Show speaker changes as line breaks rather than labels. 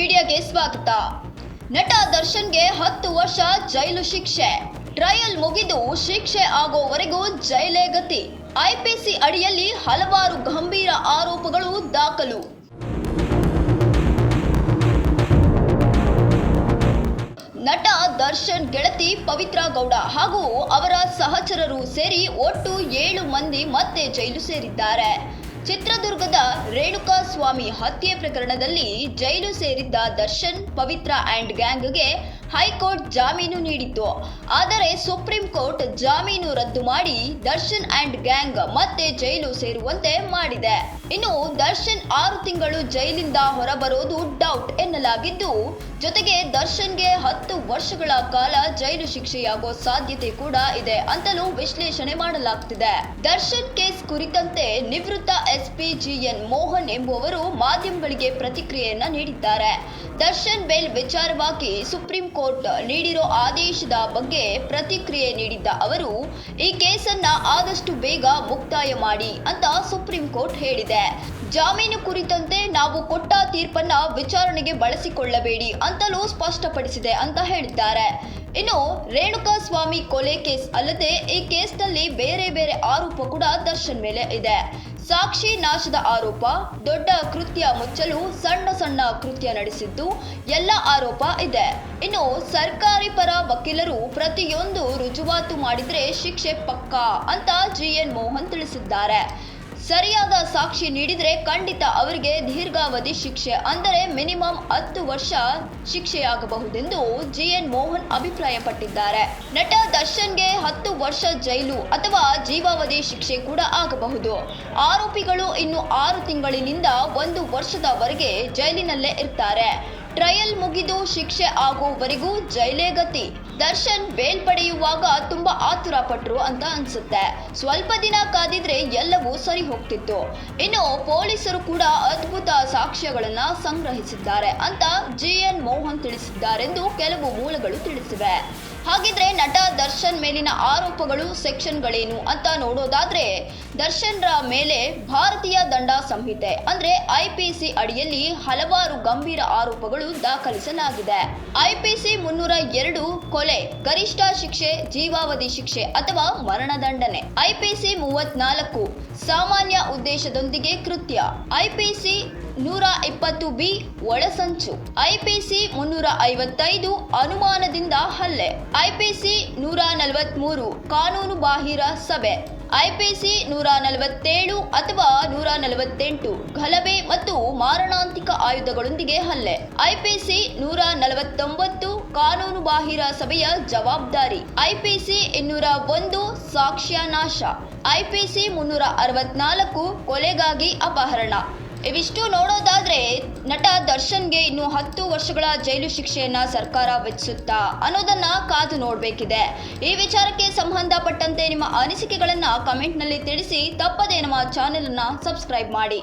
ಅಂತ ನಟ ದರ್ಶನ್ಗೆ ಹತ್ತು ವರ್ಷ ಜೈಲು ಶಿಕ್ಷೆ. ಟ್ರಯಲ್ ಮುಗಿದು ಶಿಕ್ಷೆ ಆಗೋವರೆಗೂ ಜೈಲೇ ಗತಿ. ಐಪಿಸಿ ಅಡಿಯಲ್ಲಿ ಹಲವಾರು ಗಂಭೀರ ಆರೋಪಗಳು ದಾಖಲು. ನಟ ದರ್ಶನ್ ಗೆಳತಿ ಪವಿತ್ರ ಗೌಡ ಹಾಗೂ ಅವರ ಸಹಚರರು ಸೇರಿ ಒಟ್ಟು ಏಳು ಮಂದಿ ಮತ್ತೆ ಜೈಲು ಸೇರಿದ್ದಾರೆ. ಚಿತ್ರದುರ್ಗದ ರೇಣುಕಾ ಸ್ವಾಮಿ ಹತ್ಯೆ ಪ್ರಕರಣದಲ್ಲಿ ಜೈಲು ಸೇರಿದ್ದ ದರ್ಶನ್ ಪವಿತ್ರ ಆ್ಯಂಡ್ ಗ್ಯಾಂಗ್ಗೆ ಹೈಕೋರ್ಟ್ ಜಾಮೀನು ನೀಡಿತ್ತು. ಆದರೆ ಸುಪ್ರೀಂ ಕೋರ್ಟ್ ಜಾಮೀನು ರದ್ದು ಮಾಡಿ ದರ್ಶನ್ ಅಂಡ್ ಗ್ಯಾಂಗ್ ಮತ್ತೆ ಜೈಲು ಸೇರುವಂತೆ ಮಾಡಿದೆ. ಇನ್ನು ದರ್ಶನ್ ಆರು ತಿಂಗಳು ಜೈಲಿಂದ ಹೊರಬರೋದು ಡೌಟ್ ಎನ್ನಲಾಗಿದ್ದು, ಜೊತೆಗೆ ದರ್ಶನ್ಗೆ ಹತ್ತು ವರ್ಷಗಳ ಕಾಲ ಜೈಲು ಶಿಕ್ಷೆಯಾಗೋ ಸಾಧ್ಯತೆ ಕೂಡ ಇದೆ ಅಂತಲೂ ವಿಶ್ಲೇಷಣೆ ಮಾಡಲಾಗ್ತಿದೆ. ದರ್ಶನ್ ಕೇಸ್ ಕುರಿತಂತೆ ನಿವೃತ್ತ ಎಸ್ಪಿ ಜಿಎನ್ ಮೋಹನ್ ಎಂಬುವರು ಮಾಧ್ಯಮಗಳಿಗೆ ಪ್ರತಿಕ್ರಿಯೆಯನ್ನ ನೀಡಿದ್ದಾರೆ. ದರ್ಶನ್ ಬೇಲ್ ವಿಚಾರವಾಗಿ ಸುಪ್ರೀಂ ಕೋರ್ಟ್ ನೀಡಿರೋ ಆದೇಶದ ಬಗ್ಗೆ ಪ್ರತಿಕ್ರಿಯೆ ನೀಡಿದ್ದ ಅವರು, ಈ ಕೇಸನ್ನ ಆದಷ್ಟು ಬೇಗ ಮುಕ್ತಾಯ ಮಾಡಿ ಅಂತ ಸುಪ್ರೀಂ ಕೋರ್ಟ್ ಹೇಳಿದೆ. ಜಾಮೀನು ಕುರಿತಂತೆ ನಾವು ಕೊಟ್ಟ ತೀರ್ಪನ್ನ ವಿಚಾರಣೆಗೆ ಬಳಸಿಕೊಳ್ಳಬೇಡಿ ಅಂತಲೂ ಸ್ಪಷ್ಟಪಡಿಸಿದೆ ಅಂತ ಹೇಳಿದ್ದಾರೆ. ಇನ್ನು ರೇಣುಕಾ ಸ್ವಾಮಿ ಕೊಲೆ ಕೇಸ್ ಅಲ್ಲದೆ ಈ ಕೇಸ್ನಲ್ಲಿ ಬೇರೆ ಬೇರೆ ಆರೋಪ ಕೂಡ ದರ್ಶನ್ ಮೇಲೆ ಇದೆ. ಸಾಕ್ಷಿ ನಾಶದ ಆರೋಪ, ದೊಡ್ಡ ಕೃತ್ಯ ಮುಚ್ಚಲು ಸಣ್ಣ ಸಣ್ಣ ಕೃತ್ಯ ನಡೆಸಿದ್ದು ಎಲ್ಲ ಆರೋಪ ಇದೆ. ಇನ್ನು ಸರ್ಕಾರಿ ಪರ ವಕೀಲರು ಪ್ರತಿಯೊಂದು ರುಜುವಾತು ಮಾಡಿದ್ರೆ ಶಿಕ್ಷೆ ಪಕ್ಕಾ ಅಂತ ಜಿಎನ್ ಮೋಹನ್ ತಿಳಿಸಿದ್ದಾರೆ. ಸರಿಯಾದ ಸಾಕ್ಷಿ ನೀಡಿದ್ರೆ ಖಂಡಿತ ಅವರಿಗೆ ದೀರ್ಘಾವಧಿ ಶಿಕ್ಷೆ, ಅಂದರೆ ಮಿನಿಮಮ್ ಹತ್ತು ವರ್ಷ ಶಿಕ್ಷೆಯಾಗಬಹುದೆಂದು ಜಿಎನ್ ಮೋಹನ್ ಅಭಿಪ್ರಾಯಪಟ್ಟಿದ್ದಾರೆ. ನಟ ದರ್ಶನ್ಗೆ ಹತ್ತು ವರ್ಷ ಜೈಲು ಅಥವಾ ಜೀವಾವಧಿ ಶಿಕ್ಷೆ ಕೂಡ ಆಗಬಹುದು. ಆರೋಪಿಗಳು ಇನ್ನು ಆರು ತಿಂಗಳಿನಿಂದ ಒಂದು ವರ್ಷದವರೆಗೆ ಜೈಲಿನಲ್ಲೇ ಇರ್ತಾರೆ. ಟ್ರಯಲ್ ಮುಗಿದು ಶಿಕ್ಷೆ ಆಗುವವರೆಗೂ ಜೈಲೇ ಗತಿ. ದರ್ಶನ್ ಬೇಲ್ ಪಡೆಯುವಾಗ ತುಂಬಾ ಆತುರ ಪಟ್ರು ಅಂತ ಅನ್ಸುತ್ತೆ. ಸ್ವಲ್ಪ ದಿನ ಕಾದಿದ್ರೆ ಎಲ್ಲವೂ ಸರಿ ಹೋಗ್ತಿತ್ತು. ಇನ್ನು ಪೊಲೀಸರು ಕೂಡ ಅದ್ಭುತ ಸಾಕ್ಷ್ಯಗಳನ್ನ ಸಂಗ್ರಹಿಸಿದ್ದಾರೆ ಅಂತ ಜಿಎನ್ ಮೋಹನ್ ತಿಳಿಸಿದ್ದಾರೆಂದು ಕೆಲವು ಮೂಲಗಳು ತಿಳಿಸಿವೆ. ಹಾಗಿದ್ರೆ ನಟ ದರ್ಶನ್ ಮೇಲಿನ ಆರೋಪಗಳು ಸೆಕ್ಷನ್ಗಳೇನು ಅಂತ ನೋಡೋದಾದ್ರೆ, ದರ್ಶನ್ರ ಮೇಲೆ ಭಾರತೀಯ ದಂಡ ಸಂಹಿತೆ ಅಂದ್ರೆ ಐಪಿಸಿ ಅಡಿಯಲ್ಲಿ ಹಲವಾರು ಗಂಭೀರ ಆರೋಪಗಳು ದಾಖಲಿಸಲಾಗಿದೆ. ಐಪಿಸಿ ಮುನ್ನೂರ ಎರಡು ಕೊಲೆ, ಗರಿಷ್ಠ ಶಿಕ್ಷೆ, ಜೀವಾವಧಿ ಶಿಕ್ಷೆ ಅಥವಾ ಮರಣದಂಡನೆ. ಐಪಿಸಿ ಮೂವತ್ನಾಲ್ಕು. ಸಾಮಾನ್ಯ ಉದ್ದೇಶದೊಂದಿಗೆ ಕೃತ್ಯ. ಐಪಿಸಿ ನೂರ ಇಪ್ಪತ್ತು ಬಿ ಒಳಸಂಚು. ಐಪಿಸಿ ಮುನ್ನೂರ ಐವತ್ತೈದು ಅನುಮಾನದಿಂದ ಹಲ್ಲೆ. ಐಪಿಸಿ ನೂರ ನಲವತ್ಮೂರು ಕಾನೂನು ಬಾಹಿರ ಸಭೆ. ಐಪಿಸಿ ನೂರ ನಲವತ್ತೇಳು ಅಥವಾ ನೂರ ನಲವತ್ತೆಂಟು ಗಲಭೆ ಮತ್ತು ಮಾರಣಾಂತಿಕ ಆಯುಧಗಳೊಂದಿಗೆ ಹಲ್ಲೆ. ಐಪಿಸಿ ನೂರ ನಲವತ್ತೊಂಬತ್ತು ಕಾನೂನು ಬಾಹಿರ ಸಭೆಯ ಜವಾಬ್ದಾರಿ. ಐಪಿಸಿ ಇನ್ನೂರ ಒಂದು ಸಾಕ್ಷ್ಯ ನಾಶ. ಐಪಿಸಿ ಮುನ್ನೂರ ಅರವತ್ನಾಲ್ಕು ಕೊಲೆಗಾಗಿ ಅಪಹರಣ. ಇವಿಷ್ಟು ನೋಡೋದಾದ್ರೆ ನಟ ದರ್ಶನ್ಗೆ ಇನ್ನು ಹತ್ತು ವರ್ಷಗಳ ಜೈಲು ಶಿಕ್ಷೆಯನ್ನ ಸರ್ಕಾರ ವಿಧಿಸುತ್ತಾ ಅನ್ನೋದನ್ನ ಕಾದು ನೋಡಬೇಕಿದೆ. ಈ ವಿಚಾರಕ್ಕೆ ಸಂಬಂಧಪಟ್ಟಂತೆ ನಿಮ್ಮ ಅನಿಸಿಕೆಗಳನ್ನ ಕಮೆಂಟ್ನಲ್ಲಿ ತಿಳಿಸಿ ತಪ್ಪದೇ ನಮ್ಮ ಚಾನೆಲ್ ಅನ್ನ ಸಬ್ಸ್ಕ್ರೈಬ್ ಮಾಡಿ.